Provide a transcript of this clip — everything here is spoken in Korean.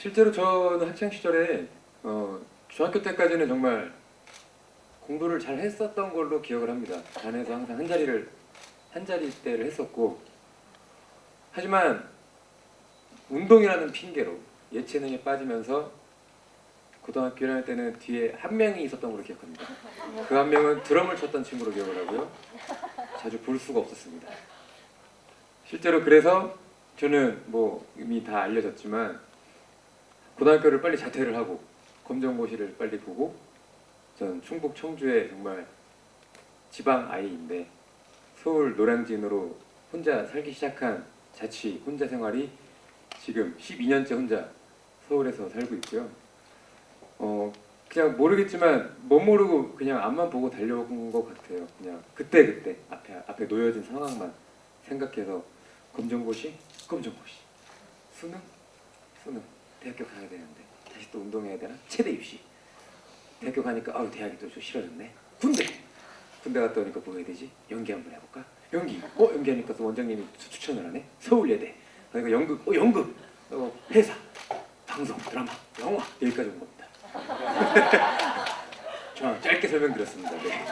실제로 저는 학창 시절에 어, 중학교 때까지는 정말 공부를 잘 했었던 걸로 기억을 합니다. 반에서 항상 한 자리를 한 자리대를 했었고 하지만 운동이라는 핑계로 예체능에 빠지면서 고등학교 1학년 때는 뒤에 한 명이 있었던 걸로 기억합니다. 그 한 명은 드럼을 쳤던 친구로 기억을 하고요. 자주 볼 수가 없었습니다. 실제로 그래서 저는 뭐 이미 다 알려졌지만 고등학교를 빨리 자퇴를 하고 검정고시를 빨리 보고 전 충북 청주의 정말 지방 아이인데 서울 노량진으로 혼자 살기 시작한 자취 혼자 생활이 지금 12년째 혼자 서울에서 살고 있고요. 어 그냥 모르겠지만 못 모르고 그냥 앞만 보고 달려온 것 같아요. 그냥 그때 그때 앞에 앞에 놓여진 상황만 생각해서 검정고시 검정고시 수능 수능 대학교 가야 되는데 다시 또 운동해야 되나? 체대 입시. 대학교 가니까 아우 대학이 또 좀 싫어졌네. 군대! 군대 갔다 오니까 뭐 해야 되지? 연기 한번 해볼까? 연기. 어 연기하니까 또 원장님이 추- 추천을 하네. 서울예대. 그러니까 연극. 어 연극. 어 회사. 방송 드라마 영화. 여기까지 온 겁니다. 저 짧게 설명드렸습니다. 네.